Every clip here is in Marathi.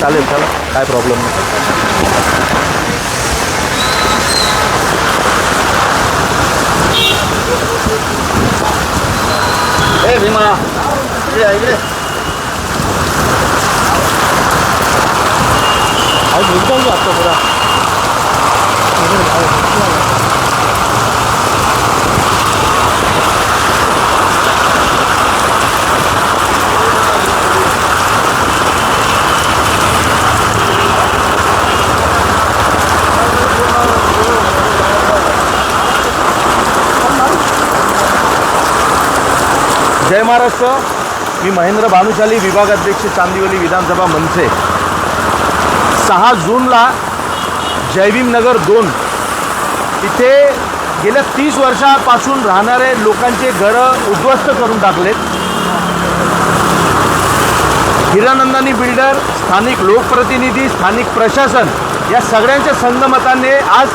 चालेल चला काय प्रॉब्लेम नाही ए भीमा इकडे या, इकडे अहो निघतो मी आता पुरा जय महाराष्ट्र. मी महेंद्र भानुशाली विभागाध्यक्ष चांदिवली विधानसभा मनसे सहा जूनला जयभीम नगर दोन. इथे गेल्या तीस वर्षापासून राहणारे लोकांचे घरं उद्ध्वस्त करून टाकलेत. हिरानंदानी बिल्डर स्थानिक लोकप्रतिनिधी स्थानिक प्रशासन या सगळ्यांच्या संगमताने आज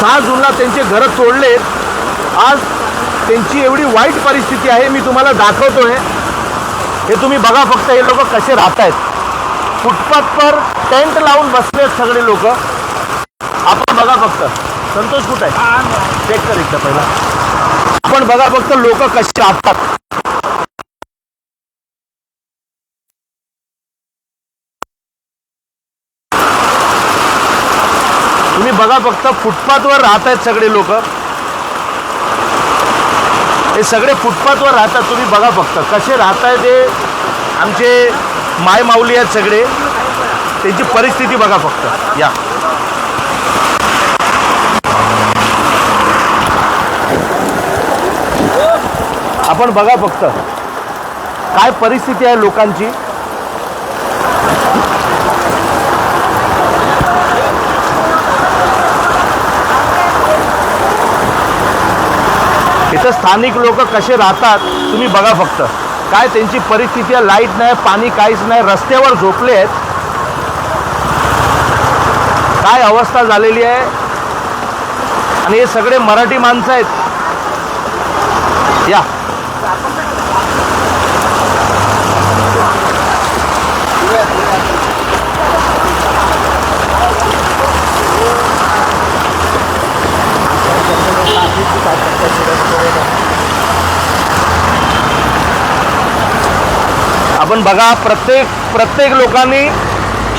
सहा जूनला त्यांचे घरं तोडलेत. आज त्यांची एवढी वाईट परिस्थिती आहे मी तुम्हाला दाखवतोय. हे तुम्ही बघा फक्त हे लोक कसे राहत आहेत फुटपाथवर टेंट लावून बसलेत सगळे लोक. आपण बघा फक्त. संतोष कुठे आहे? चेक कर एकदा पहिला. आपण बघा फक्त लोक कसे राहतात. तुम्ही बघा फक्त फुटपाथवर राहत आहेत सगळे लोक. हे सगळे फुटपाथवर राहतात तुम्ही बघा फक्त. कसे राहत आहे ते आमचे माय माऊली आहेत सगळे. त्यांची परिस्थिती बघा फक्त. या. आपण बघा फक्त. काय परिस्थिती आहे लोकांची? इथं स्थानिक लोक कसे राहतात तुम्ही बघा फक्त. काय त्यांची परिस्थिती आहे लाइट नाही पाणी काहीच नाही रस्त्यावर झोपले आहेत काय अवस्था झालेली आहे? आणि हे सगळे मराठी माणसं आहेत. या. आपण बघा प्रत्येक प्रत्येक लोकांनी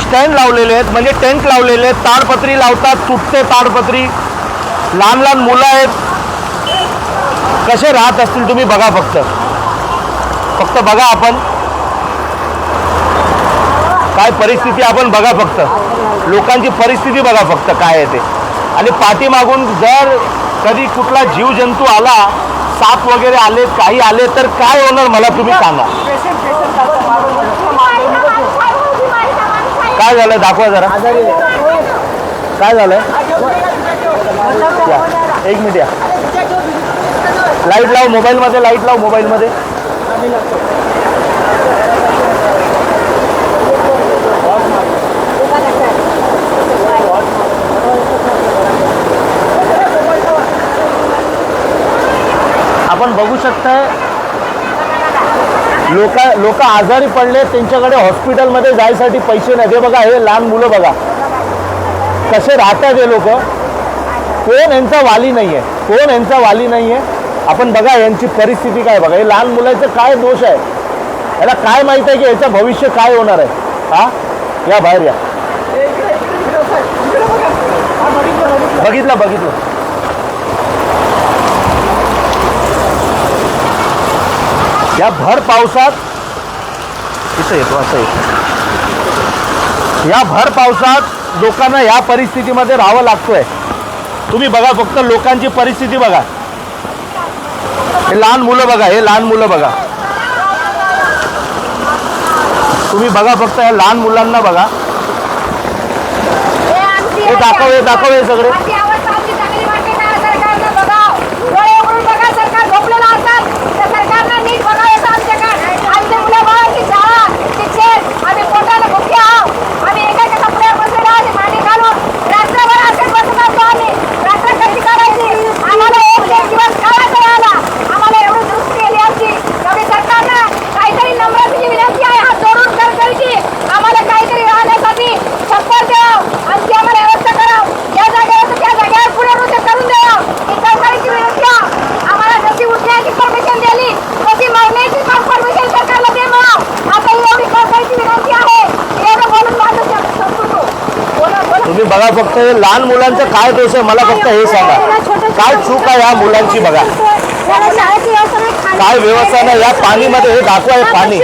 स्टँड लावलेले आहेत म्हणजे टेंट लावलेले आहेत ताडपत्री लावतात तुटते ताडपत्री. लहान लहान मुलं आहेत. कसे राहत असतील तुम्ही बघा फक्त. फक्त बघा आपण. काय परिस्थिती आपण बघा फक्त. लोकांची परिस्थिती बघा फक्त काय आहे ते. आणि पाठीमागून जर कधी कुठला जीवजंतू आला साप वगैरे आले काही आले तर काय होणार मला तुम्ही सांगा. काय झालं? दाखवा जरा. काय झालं? या, एक मिनिट या. लाइट लाव मोबाईलमध्ये लाइट लाव मोबाईलमध्ये आपण बघू शकताय. लोक लोक आजारी पडले त्यांच्याकडे हॉस्पिटलमध्ये जायसाठी पैसे नाही हे बघा हे लहान मुलं बघा. कसे राहतात हे लोक? कोण यांचा वाली नाही आहे कोण यांचा वाली नाही आहे आपण बघा यांची परिस्थिती काय बघा हे लहान मुलाचं काय दोष आहे? याला काय माहीत आहे की याचं भविष्य काय होणार आहे? हा? या बाहेर या. बघितलं बघितलं. या भर पावसात इथं येतो असं येतो या भर पावसात लोकांना या परिस्थितीमध्ये राहावं लागतोय. तुम्ही बघा फक्त लोकांची परिस्थिती बघा. हे लहान मुलं बघा हे लहान मुलं बघा. तुम्ही बघा फक्त या लहान मुलांना बघा. हे दाखव हे दाखव हे सगळे अशी अवस्था आमची चांगली वाटते का सरकारनं बघावं. डोळे उघडून बघा, सरकार झोपलेलं असेल. त्या सरकारनं नीट बघावं आमच्याकडे. आमचे मुलं बाळांची शाळा, शिक्षण, आम्ही पोटाला भुके आहोत. आम्ही एकाच्या कपड्यावर बसलेलो आहोत, मांडी घालून. रात्रभर असेच बसत असतो आम्ही. रात्र कशी काढायची? आम्हाला एक एक दिवस काढायचा आला. आम्हाला एवढी दृष्टी केली आमची. एवढी सरकारनं बघा फक्त हे लहान मुलांचं काय दोष आहे मला फक्त हे सांगा. काय चूक आहे या मुलांची बघा. काय व्यवस्था नाही या पाणीमध्ये हे दाखवा आहे पाणी.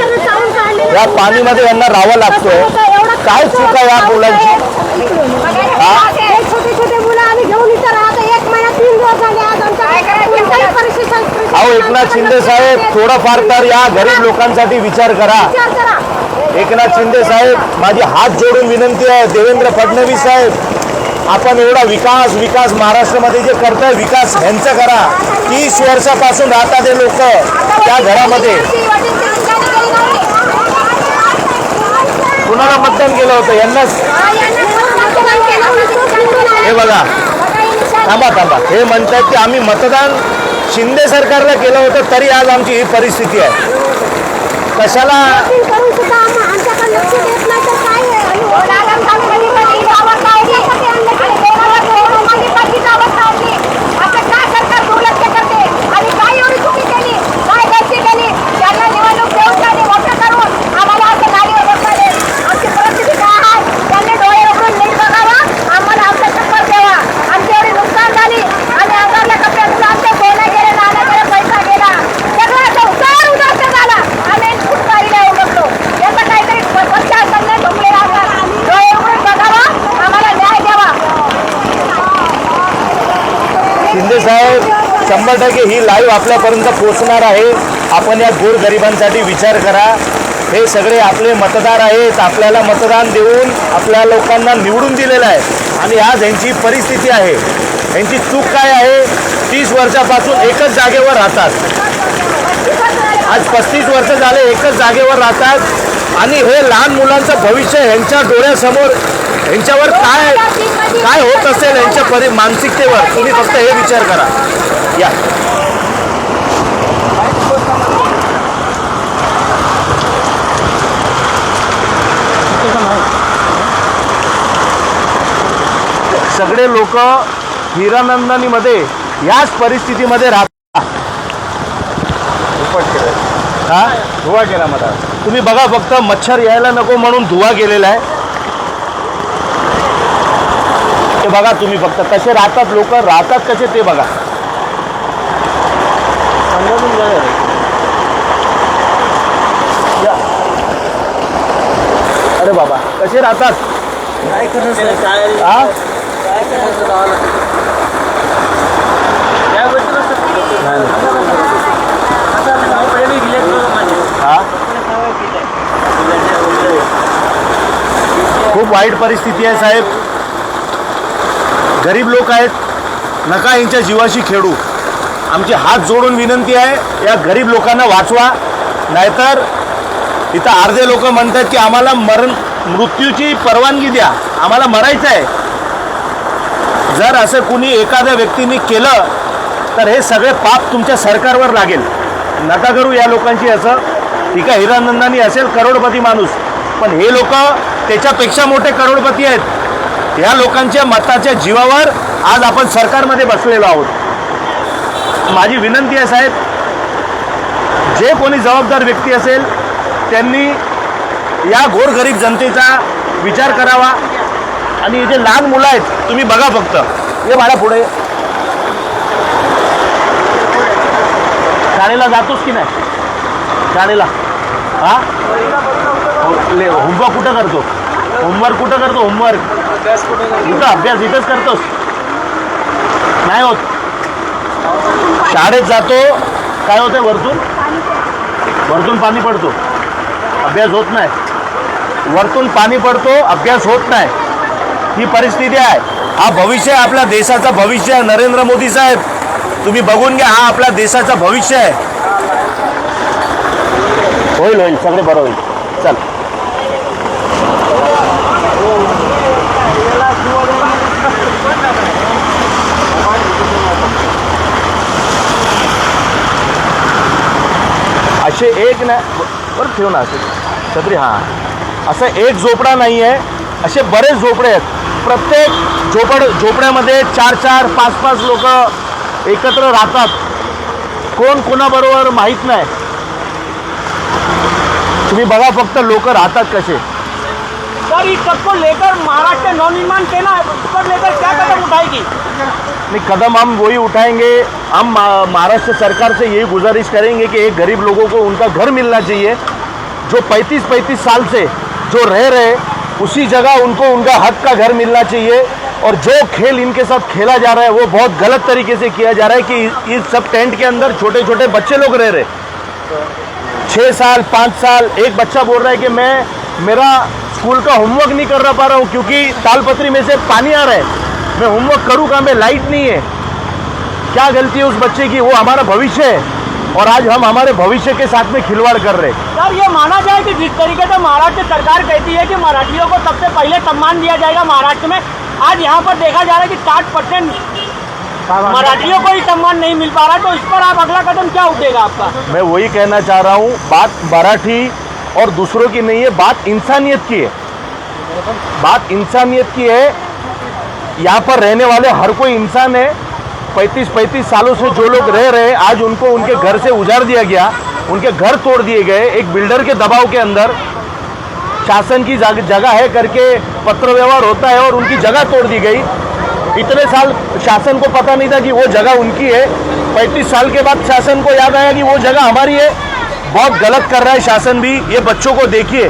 या पाणीमध्ये यांना राहावं लागतोय. काय चूक आहे या मुलांची? अहो एकनाथ शिंदे साहेब थोडंफार तर या गरीब लोकांसाठी विचार करा. एकनाथ शिंदे साहेब माझी हात जोडून विनंती आहे देवेंद्र फडणवीस साहेब आपण एवढा विकास विकास महाराष्ट्रामध्ये जे करताय विकास ह्यांचं करा. तीस वर्षापासून राहतात हे लोक त्या घरामध्ये. कुणाला मतदान केलं होतं? यांनाच? हे बघा. थांबा थांबा. हे म्हणतात की आम्ही मतदान शिंदे सरकारला केलं होतं तरी आज आमची ही परिस्थिती आहे. कशाला करून सुद्धा आम- आमच्याकडे लक्ष देत नाही तर काय आहे? आणि ओलांडून चालू कधी कधी गावात लावली. आणि कोणाला कोणाला मागे पाठीची अवस्था होती. आता का सरकार दुर्लक्ष करते? आणि काय एवढी चुकी केली? काय गलती केली? त्यांना निवडणूक देऊन त्यांनी मोठं करून आम्हाला असं गाडीवर बसवले. आमची परिस्थिती काय आहे? त्यांनी डोळे उघडून नीट बघावं. आम्हाला आमचं शपथ द्यावा. आमची एवढी नुकसान झाली. आणि अंगातल्या कपड्यातून आमचं सोनं गेलं, नाणं गेलं, पैसा गेला. सगळं असं उतार उदार झाला. आम्ही फुटकारीला उडकलो. याचं काहीतरी स्वच्छ असताना ढोकळे राहतात. डोळे उघडून बघावं. आम्हाला न्याय द्यावा. शिंदे साहेब शंभर टक्के ही लाईव्ह आपल्यापर्यंत पोहोचणार आहे. आपण या गोर गरिबांसाठी विचार करा. हे सगळे आपले मतदार आहेत. आपल्याला मतदान देऊन आपल्या लोकांना निवडून दिलेलं आहे. आणि आज यांची परिस्थिती आहे. यांची चूक काय आहे? तीस वर्षापासून एकच जागेवर राहतात. आज पस्तीस वर्ष झाले एकच जागेवर राहतात. आणि हे लहान मुलांचं भविष्य यांच्या डोळ्यासमोर यांच्यावर काय काय होत असेल यांच्या परि मानसिकतेवर? तुम्ही फक्त हे विचार करा. या. सगळे लोक हिरानंदानीमध्ये याच परिस्थितीमध्ये राहतात. हा? धुवा केला मला तुम्ही बघा फक्त मच्छर यायला नको म्हणून धुवा गेलेला आहे. ते बघा तुम्ही फक्त कसे राहतात लोक राहतात कसे ते बघा. या. अरे बाबा कसे राहतात? काय करायचं काय हा? काय करायचं गावाला त्याबद्दल पहिले गेले माझे हा? खूप वाईट परिस्थिती आहे साहेब. गरीब लोक आहेत. नका यांच्या जीवाशी खेळू. आमची हात जोडून विनंती आहे या गरीब लोकांना वाचवा. नाहीतर इथं अर्धे लोक म्हणतात की आम्हाला मरण मृत्यूची परवानगी द्या. आम्हाला मरायचं आहे. जर असं कुणी एखाद्या व्यक्तीने केलं तर हे सगळे पाप तुमच्या सरकारवर लागेल. नका करू या लोकांची असं. ठीक आहे हिरानंदानी असेल करोडपती माणूस पण हे लोक त्याच्यापेक्षा मोठे करोडपती आहेत. या लोकांच्या मताच्या जीवावर आज आपण सरकारमध्ये बसलेलो आहोत. माझी विनंती आहे साहेब जे कोणी जबाबदार व्यक्ती असेल त्यांनी या गोरगरीब जनतेचा विचार करावा. आणि जे लहान मुलं आहेत तुम्ही बघा फक्त. हे मला पुढे. शाळेला जातोस की नाही? शाळेला. हा? ले होमवर्क कुठं करतो? होमवर्क कुठं करतो? होमवर्क इथं अभ्यास इथंच करतोस. नाही होत. शाळेत जातो. काय होतं वरतून? वरतून पाणी पडतो. अभ्यास होत नाही. वरतून पाणी पडतो अभ्यास होत नाही. ही परिस्थिती आहे. हा भविष्य आहे आपल्या देशाचा भविष्य आहे नरेंद्र मोदी साहेब. तुम्ही बघून घ्या हा आपल्या देशाचा भविष्य आहे. होईल होईल सगळे बरं होईल चल असे एक नाही बरं ठेव ना असे. छत्री हां. असं एक झोपडा नाही आहे असे बरेच झोपडे आहेत. प्रत्येक झोपड झोपड्यामध्ये चार चार पाच पाच लोक एकत्र राहतात. कोण कोणाबरोबर माहीत नाही. तुम्ही बघा फक्त लोक राहतात कसे. सर इस सबको लेकर महाराष्ट्र नवनिर्माण सेना पर लेकर क्या कदम उठाएगी? नहीं कदम हम वही उठाएँगे। हम महाराष्ट्र सरकार से यही गुजारिश करेंगे कि एक गरीब लोगों को उनका घर मिलना चाहिए। जो 35-35 साल से जो रह रहे उसी जगह उनको उनका हक का घर मिलना चाहिए। और जो खेल इनके साथ खेला जा रहा है वो बहुत गलत तरीके से किया जा रहा है कि इस सब टेंट के अंदर छोटे छोटे बच्चे लोग रह रहे छः साल पाँच साल एक बच्चा बोल रहा है कि मैं मेरा स्कूल का होमवर्क नहीं कर पा रहा हूँ क्योंकि तालपत्री में से पानी आ रहा है। मैं होमवर्क करूँ कहाँ में लाइट नहीं है। क्या गलती है उस बच्चे की? वो हमारा भविष्य है। और आज हम हमारे भविष्य के साथ में खिलवाड़ कर रहे हैं। सर ये माना जाए कि जिस तरीके से महाराष्ट्र सरकार कहती है कि मराठियों को सबसे पहले सम्मान दिया जाएगा महाराष्ट्र में आज यहाँ पर देखा जा रहा है कि साठ परसेंट मराठियों को ही सम्मान नहीं मिल पा रहा तो इस पर आप अगला कदम क्या उठेगा आपका? मैं वही कहना चाह रहा हूँ बात मराठी और दूसरों की नहीं है, बात इंसानियत की है। बात इंसानियत की है। यहाँ पर रहने वाले हर कोई इंसान है। पैंतीस पैंतीस सालों से जो लोग रह रहे आज उनको उनके घर से उजाड़ दिया गया, उनके घर तोड़ दिए गए, एक बिल्डर के दबाव के अंदर। शासन की जगह है करके पत्र व्यवहार होता है और उनकी जगह तोड़ दी गई। इतने साल शासन को पता नहीं था कि वो जगह उनकी है। पैंतीस साल के बाद शासन को याद आया कि वो जगह हमारी है। बहुत गलत कर रहा है शासन भी। ये बच्चों को देखिए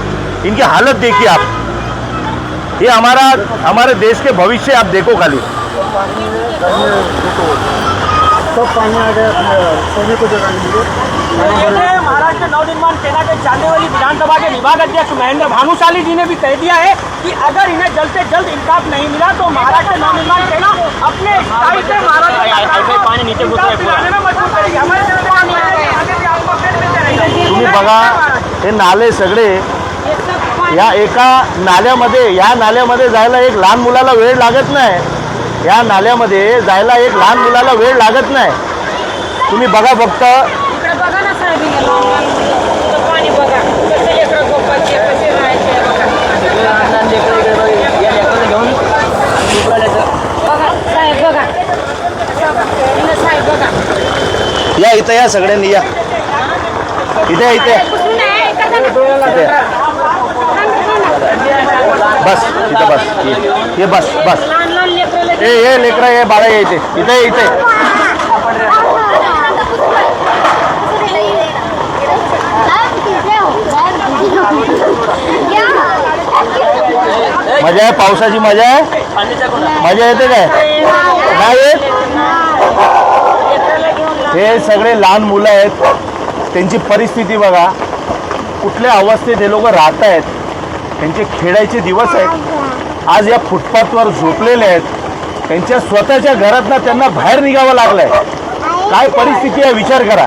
इनकी हालत देखिए आप। ये हमारा हमारे देश के भविष्य आप देखो खाली। सब पानी आ गया सोने को जगह है महाराष्ट्र नवनिर्माण सेना के चांदेवाली विधानसभा के विभाग अध्यक्ष महेंद्र भानुशाली जी ने भी कह दिया है कि अगर इन्हें जल्द से जल्द इंसाफ नहीं मिला तो महाराष्ट्र नवनिर्माण सेना अपने स्थायी से महाराष्ट्र पानी नीचे में मजबूर करेगी। हमारे तुम्ही बघा हे नाले सगळे या एका नाल्यामध्ये या नाल्यामध्ये जायला एक लहान मुलाला वेळ लागत नाही. या नाल्यामध्ये जायला एक लहान मुलाला वेळ लागत नाही. तुम्ही बघा फक्त. इकडे बघा ना साहेब इकडे पाणी बघा. कसे लेकरं झोपायचे कसे राहायचे बघा. बघा साहेब बघा. इकडे साहेब बघा. या इथं या सगळ्यांनी या. इथे इथे. बस इथे बस ये, ये बस बस. ए हे लेकरं हे बाळा ये इथे. इथे इथे. मजा आहे? पावसाची मजा आहे? मजा येते काय? नाही येत? हे सगळे लहान मुलं आहेत. त्यांची परिस्थिती बघा. कुठल्या अवस्थेत हे लोक राहत आहेत त्यांचे खेळायचे दिवस आहेत. आज या फुटपाथवर झोपलेले आहेत. त्यांच्या स्वतःच्या घरातनं त्यांना बाहेर निघावं लागलंय. काय परिस्थिती आहे विचार करा.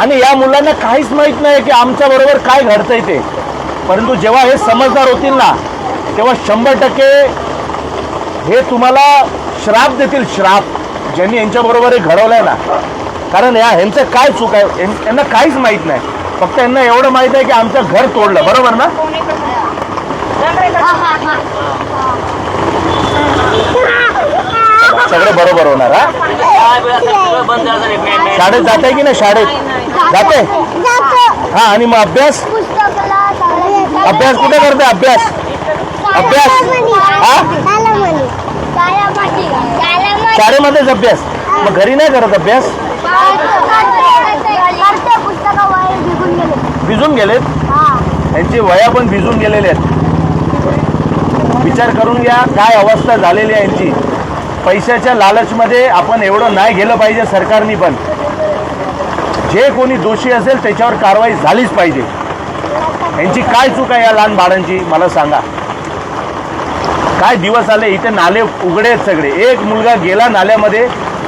आणि या मुलांना काहीच माहीत नाही की आमच्या बरोबर काय घडतंय ते. परंतु जेव्हा हे समजदार होतील ना तेव्हा शंभर टक्के हे तुम्हाला श्राप देतील श्राप. ज्यांनी यांच्याबरोबर हे घडवलंय ना. कारण या ह्यांचं काय चूक आहे? यांना काहीच माहीत नाही. फक्त यांना एवढं माहीत आहे की आमचं घर तोडलं. बरोबर ना? सगळं बरोबर होणार हा? शाळेत जात आहे की नाही शाळेत? जाते? हा आणि मग अभ्यास? अभ्यास कुठे करते? अभ्यास? अभ्यास? हा? शाळेमध्येच अभ्यास. मग घरी नाही करत अभ्यास? भिजून गेलेत? त्यांची वया पण भिजून गेलेले आहेत. विचार करून घ्या काय अवस्था झालेली आहे यांची. पैशाच्या लालचमध्ये आपण एवढं नाही गेलं पाहिजे सरकारनी पण. जे कोणी दोषी असेल त्याच्यावर कारवाई झालीच पाहिजे. यांची काय चूक आहे या लहान बाळांची मला सांगा. काय दिवस आले इथे नाले उघडे आहेत सगळे. एक मुलगा गेला नाल्यामध्ये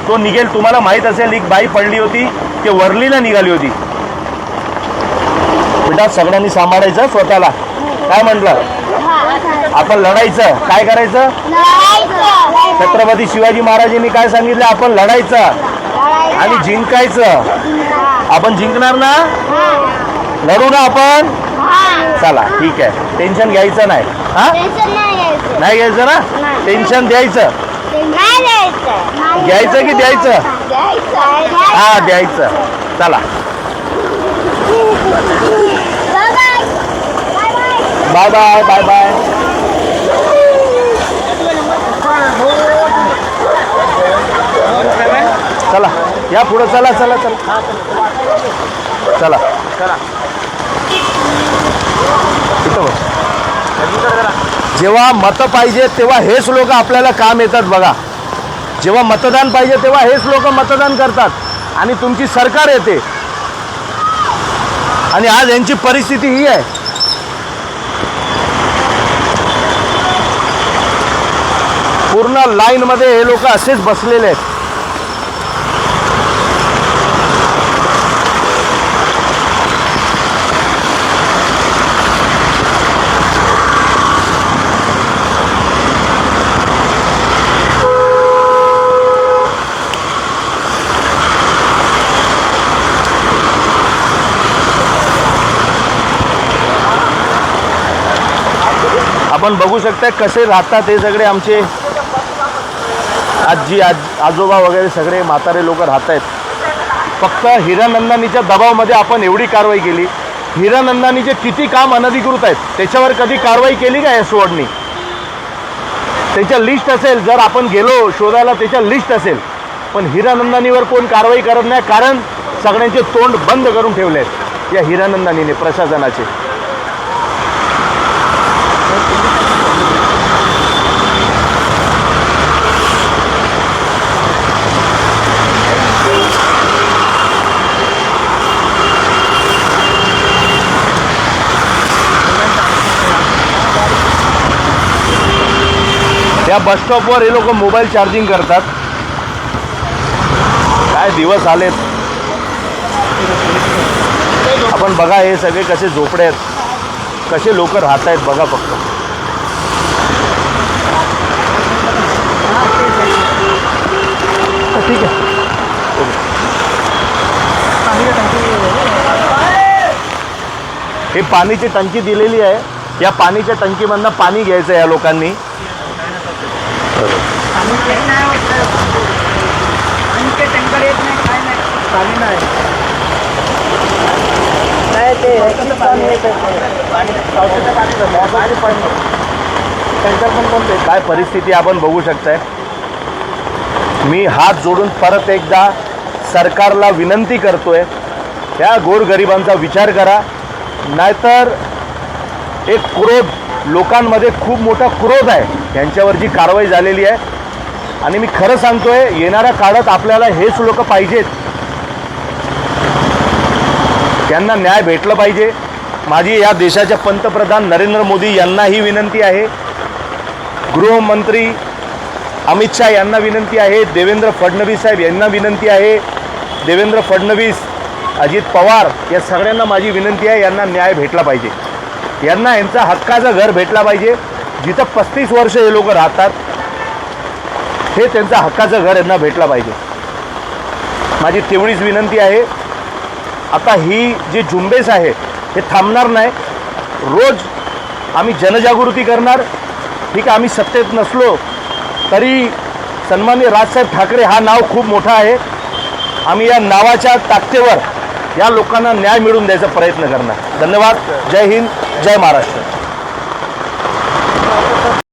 तो निघेल तुम्हाला माहीत असेल एक बाई पडली होती ते वरलीला निघाली होती. बेटा सगळ्यांनी सांभाळायचं स्वतःला. काय म्हटलं? आपण लढायचं. काय करायचं? छत्रपती शिवाजी महाराजांनी काय सांगितलं? आपण लढायचं. आणि जिंकायचं. आपण जिंकणार ना? लढू ना आपण? चला ठीक आहे. टेन्शन घ्यायचं नाही. हा? नाही घ्यायचं. ना? टेन्शन द्यायचं. घ्यायचं की द्यायचं? हा द्यायचं. चला. बाय बाय बाय बाय चला. या पुढं चला चला चला. चला. जेव्हा मतं पाहिजे तेव्हा हेच लोक आपल्याला काम येतात बघा. जेव्हा मतदान पाहिजे तेव्हा हेच लोक मतदान करतात. आणि तुमची सरकार येते. आणि आज यांची परिस्थिती ही आहे. पूर्ण लाईनमध्ये हे लोक असेच बसलेले आहेत. आपण बघू शकता कसे राहतात हे सगळे आमचे आजी आज आजोबा वगैरे सगळे म्हातारे लोक राहत आहेत फक्त हिरानंदानीच्या दबावामध्ये आपण एवढी कारवाई केली. हिरानंदानीचे किती काम अनधिकृत आहेत त्याच्यावर कधी कारवाई केली का या सोडणी त्याच्या लिस्ट असेल जर आपण गेलो शोधायला त्याच्या लिस्ट असेल. पण हिरानंदानीवर कोण कारवाई करत नाही कारण सगळ्यांचे तोंड बंद करून ठेवले आहेत या हिरानंदानीने प्रशासनाचे. त्या बस स्टॉपवर हे लोक मोबाईल चार्जिंग करतात. काय दिवस आलेत. आपण बघा हे सगळे कसे झोपडे आहेत. कसे लोक राहत आहेत बघा फक्त. ठीक आहे. हे पाणीची टंकी दिलेली आहे. या पाणीच्या टंकीमधनं पाणी घ्यायचं आहे या लोकांनी. काय परिस्थिती आपण बघू शकताय? मी हात जोडून परत एकदा सरकारला विनंती करतोय त्या गोरगरिबांचा विचार करा. नाहीतर एक क्रोध लोकांमध्ये खूप मोठा क्रोध आहे. यांच्यावर जी कारवाई झालेली आहे. आणि मी खरं सांगतोय येणाऱ्या काळात आपल्याला हेच लोक पाहिजेत. त्यांना न्याय भेटलं पाहिजे. माझी या देशाच्या पंतप्रधान नरेंद्र मोदी यांनाही विनंती आहे. गृहमंत्री अमित शाह यांना विनंती आहे. देवेंद्र फडणवीस साहेब यांना विनंती आहे. देवेंद्र फडणवीस अजित पवार या सगळ्यांना माझी विनंती आहे यांना न्याय भेटला पाहिजे. यांना यांचा हक्काचं घर भेटला पाहिजे. जिथं पस्तीस वर्ष हे लोक राहतात हे त्यांचा हक्काचं घर यांना भेटलं पाहिजे. माझी तेवढीच विनंती आहे आता ही जी झुंबेस आहे हे थांबणार नाही. रोज आम्ही जनजागृती करणार. ठीक आहे आम्ही सत्तेत नसलो तरी सन्मान्य राजसाहेब ठाकरे हा नाव खूप मोठा आहे. आम्ही या नावाच्या ताकतेवर या लोकांना न्याय मिळवून द्यायचा प्रयत्न करणार. धन्यवाद. जय हिंद. जय महाराष्ट्र.